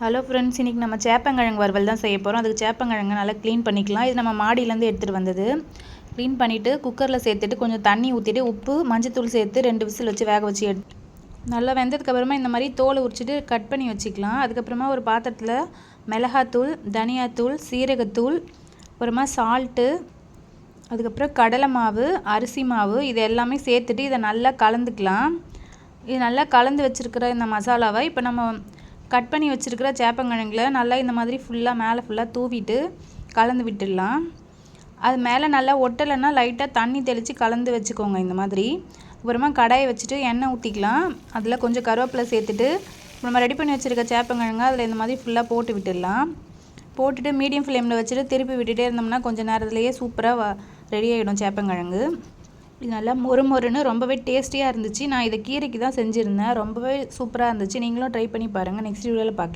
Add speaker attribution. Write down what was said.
Speaker 1: Hello friends இன்றைக்கி நம்ம சேப்பங்கிழங்கு வறுவல் தான் செய்ய போகிறோம் அதுக்கு சேப்பங்கிழங்கு நல்லா க்ளீன் பண்ணிக்கலாம். இது நம்ம மாடியிலேருந்து எடுத்துகிட்டு வந்தது. க்ளீன் பண்ணிவிட்டு குக்கரில் சேர்த்துட்டு கொஞ்சம் தண்ணி ஊற்றிட்டு உப்பு மஞ்சத்தூள் சேர்த்து ரெண்டு விசில் வச்சு வேக வச்சு எடு நல்லா வெந்ததுக்கப்புறமா இந்த மாதிரி தோலை உரிச்சிட்டு கட் பண்ணி வச்சுக்கலாம். அதுக்கப்புறமா ஒரு பாத்திரத்தில் மிளகாத்தூள் தனியாத்தூள் சீரகத்தூள் அப்புறமா சால்ட்டு அதுக்கப்புறம் கடலை மாவு அரிசி மாவு இது எல்லாமே சேர்த்துட்டு இதை நல்லா கலந்துக்கலாம். இது நல்லா கலந்து வச்சுருக்கிற இந்த மசாலாவை இப்போ நம்ம கட் பண்ணி வச்சுருக்கிற சேப்பங்கிழங்கில் நல்லா இந்த மாதிரி ஃபுல்லாக மேலே ஃபுல்லாக தூவிட்டு கலந்து விட்டுடலாம். அது மேலே நல்லா ஒட்டலைன்னா லைட்டாக தண்ணி தெளித்து கலந்து வச்சுக்கோங்க இந்த மாதிரி. அப்புறமா கடாயை வச்சுட்டு எண்ணெய் ஊற்றிக்கலாம் அதில் கொஞ்சம் கருவேப்பிலை சேர்த்துட்டு நம்ம ரெடி பண்ணி வச்சுருக்க சேப்பங்கிழங்கு அதில் இந்த மாதிரி ஃபுல்லாக போட்டு விட்டுடலாம். போட்டுட்டு மீடியம் ஃப்ளேமில் வச்சுட்டு திருப்பி விட்டுட்டே இருந்தோம்னா கொஞ்சம் நேரத்துலேயே சூப்பராக ரெடி ஆகிடும் சேப்பங்கிழங்கு. இது நல்லா மொறு மொறுன்னு ரொம்பவே டேஸ்டியாக இருந்துச்சு. நான் இதை கீரைக்கு தான் செஞ்சுருந்தேன். ரொம்பவே சூப்பராக இருந்துச்சு. நீங்களும் ட்ரை பண்ணி பாருங்கள் நெக்ஸ்ட் வீடியோவில் பார்க்கலாம்